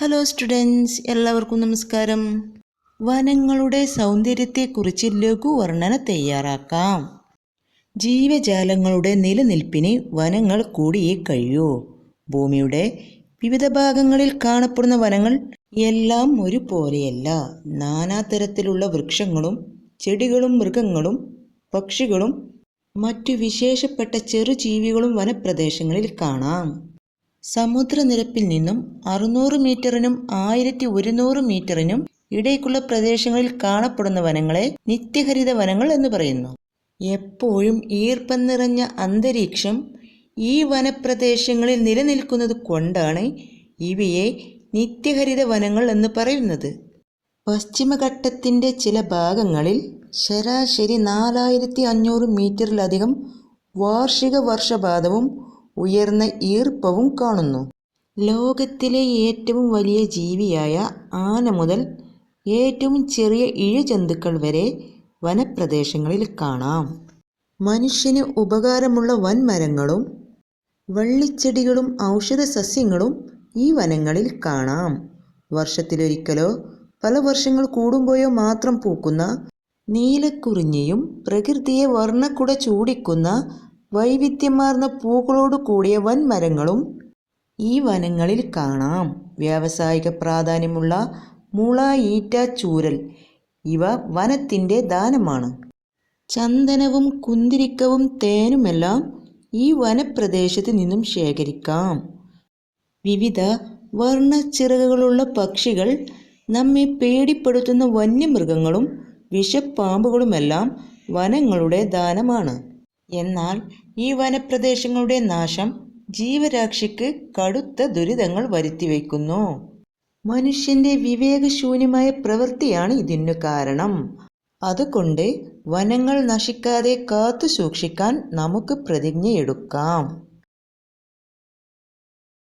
Hello students എല്ലാവർക്കും നമസ്കാരം. വനങ്ങളുടെ സൗന്ദര്യത്തെക്കുറിച്ച് ലഘുവർണന തയ്യാറാക്കാം. ജീവജാലങ്ങളുടെ നിലനിൽപ്പിന് വനങ്ങൾ കൂടിയേ കഴിയൂ. ഭൂമിയുടെ വിവിധ ഭാഗങ്ങളിൽ കാണപ്പെടുന്ന വനങ്ങൾ എല്ലാം ഒരുപോലെയല്ല. നാനാതരത്തിലുള്ള വൃക്ഷങ്ങളും ചെടികളും മൃഗങ്ങളും പക്ഷികളും മറ്റു വിശേഷപ്പെട്ട ചെറുജീവികളും വനപ്രദേശങ്ങളിൽ കാണാം. സമുദ്രനിരപ്പിൽ നിന്നും അറുന്നൂറ് മീറ്ററിനും ആയിരത്തി ഒരുന്നൂറ് മീറ്ററിനും ഇടയ്ക്കുള്ള പ്രദേശങ്ങളിൽ കാണപ്പെടുന്ന വനങ്ങളെ നിത്യഹരിത വനങ്ങൾ എന്ന് പറയുന്നു. എപ്പോഴും ഈർപ്പം നിറഞ്ഞ അന്തരീക്ഷം ഈ വനപ്രദേശങ്ങളിൽ നിലനിൽക്കുന്നത് കൊണ്ടാണ് ഇവയെ നിത്യഹരിത വനങ്ങൾ എന്ന് പറയുന്നത്. പശ്ചിമഘട്ടത്തിന്റെ ചില ഭാഗങ്ങളിൽ ശരാശരി നാലായിരത്തി അഞ്ഞൂറ് മീറ്ററിലധികം വാർഷിക വർഷപാതവും ഉയർന്ന ഈർപ്പവും കാണുന്നു. ലോകത്തിലെ ഏറ്റവും വലിയ ജീവിയായ ആന മുതൽ ഏറ്റവും ചെറിയ ഇഴജന്തുക്കൾ വരെ വനപ്രദേശങ്ങളിൽ കാണാം. മനുഷ്യന് ഉപകാരമുള്ള വൻമരങ്ങളും വള്ളിച്ചെടികളും ഔഷധ സസ്യങ്ങളും ഈ വനങ്ങളിൽ കാണാം. വർഷത്തിലൊരിക്കലോ പല വർഷങ്ങൾ കൂടുമ്പോയോ മാത്രം പൂക്കുന്ന നീലക്കുറിഞ്ഞിയും പ്രകൃതിയെ വർണക്കുട ചൂടിക്കുന്ന വൈവിധ്യമാർന്ന പൂക്കളോട് കൂടിയ വൻമരങ്ങളും ഈ വനങ്ങളിൽ കാണാം. വ്യാവസായിക പ്രാധാന്യമുള്ള മുള ഈറ്റ ചൂരൽ ഇവ വനത്തിന്റെ ദാനമാണ്. ചന്ദനവും കുന്തിരിക്കവും തേനുമെല്ലാം ഈ വനപ്രദേശത്ത് നിന്നും ശേഖരിക്കാം. വിവിധ വർണച്ചിറകുകളുള്ള പക്ഷികൾ നമ്മെ പേടിപ്പെടുത്തുന്ന വന്യമൃഗങ്ങളും വിഷപ്പാമ്പുകളുമെല്ലാം വനങ്ങളുടെ ദാനമാണ്. എന്നാൽ ഈ വനപ്രദേശങ്ങളുടെ നാശം ജീവരാക്ഷിക്ക് കടുത്ത ദുരിതങ്ങൾ വരുത്തിവെക്കുന്നു മനുഷ്യന്റെ വിവേകശൂന്യമായ പ്രവൃത്തിയാണ് ഇതിനു കാരണം. അതുകൊണ്ട് വനങ്ങൾ നശിക്കാതെ കാത്തു സൂക്ഷിക്കാൻ നമുക്ക് പ്രതിജ്ഞയെടുക്കാം.